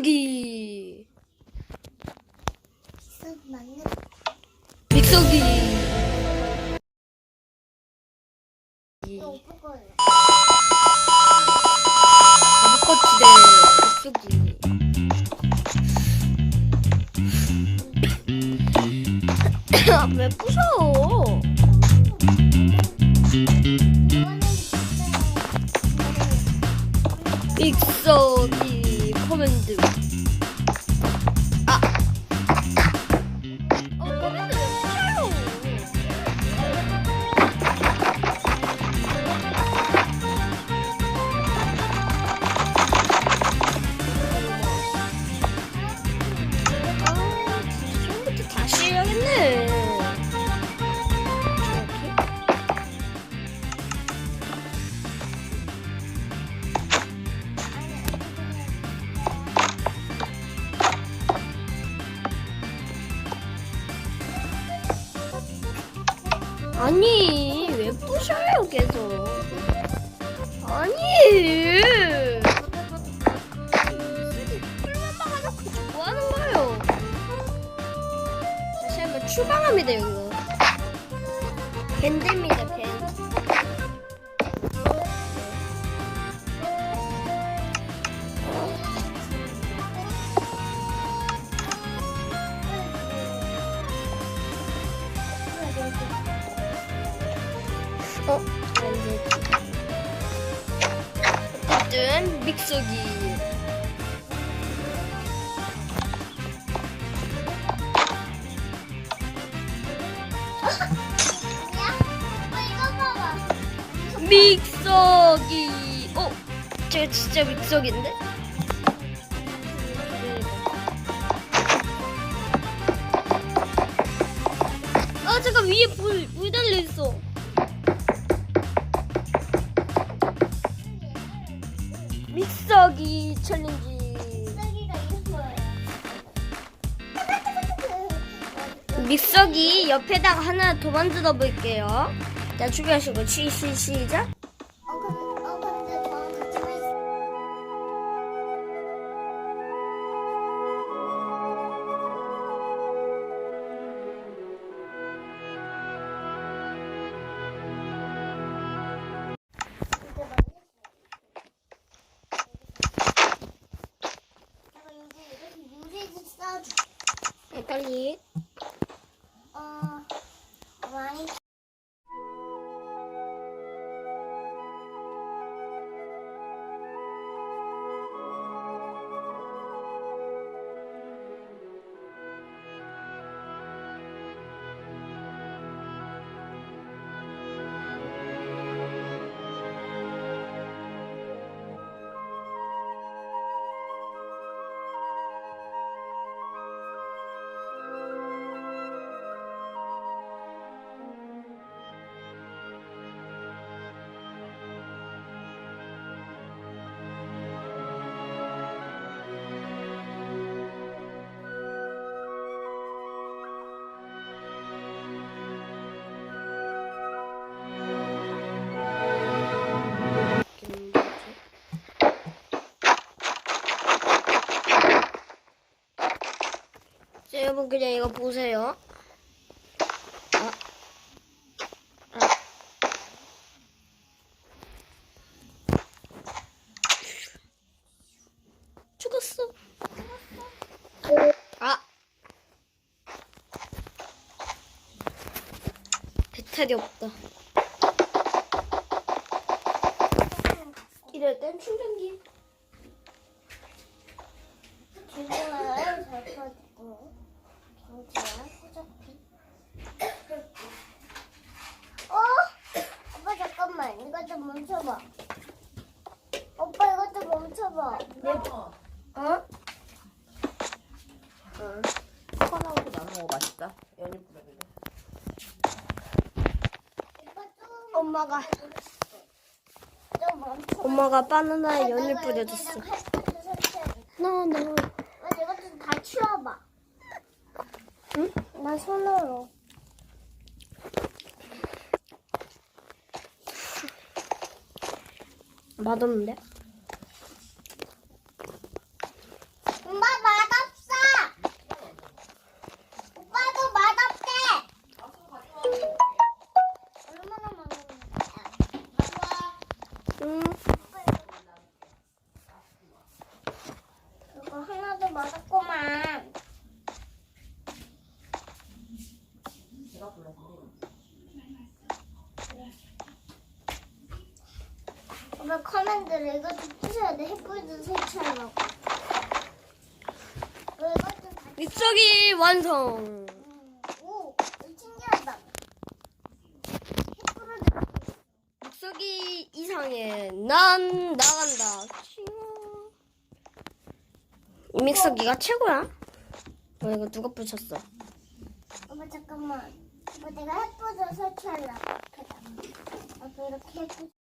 믹서기 믹서기. 아무것지대 믹서기 왜 부셔 아니, 왜 부셔요, 계속? 아니! 풀만 막아놓고 뭐 하는 거예요? 다시 한번 출발합니다, 이거. 밴드입니다, 어? 어쨌든, 믹서기. 믹서기. 어? 제가 진짜 믹서기인데? 아 잠깐 위에 불, 불 달려 있어. 믹서기 챌린지. 쓱이가 이거예요. 믹서기 옆에다가 하나 더 만들어 볼게요. 자 준비하시고 시, 시, 시작. 네, 여러분 그냥 이거 보세요. 아. 아. 죽었어. 아. 배탈이 없다. 이럴 땐 충전기. 기분을 잘 펴주고 어? 오빠 잠깐만 이거 좀 멈춰봐 오빠 이거 좀 멈춰봐 어? 코코넛하고 나눠 먹어 맛있다. 연유 뿌려주네. 엄마가 좀 멈춰봐 엄마가 바나나에 연유 여기다가 뿌려줬어. 햇빛을 설치해줄게. 나 나. 아, 이거 좀다 치워봐 응? 나 손으로 맛없는데? 오늘 커맨드를 좀 부셔야 돼. 햇불도 좀 다. 믹서기 완성. 음, 오, 신기하다. 햇불을 믹서기 이상해. 난 나간다. 칭. 이 믹서기가 최고야. 어, 이거 누가 부셨어? 엄마 잠깐만. 이거 내가 햇불을 설치하려고. 이렇게 이렇게 햇불.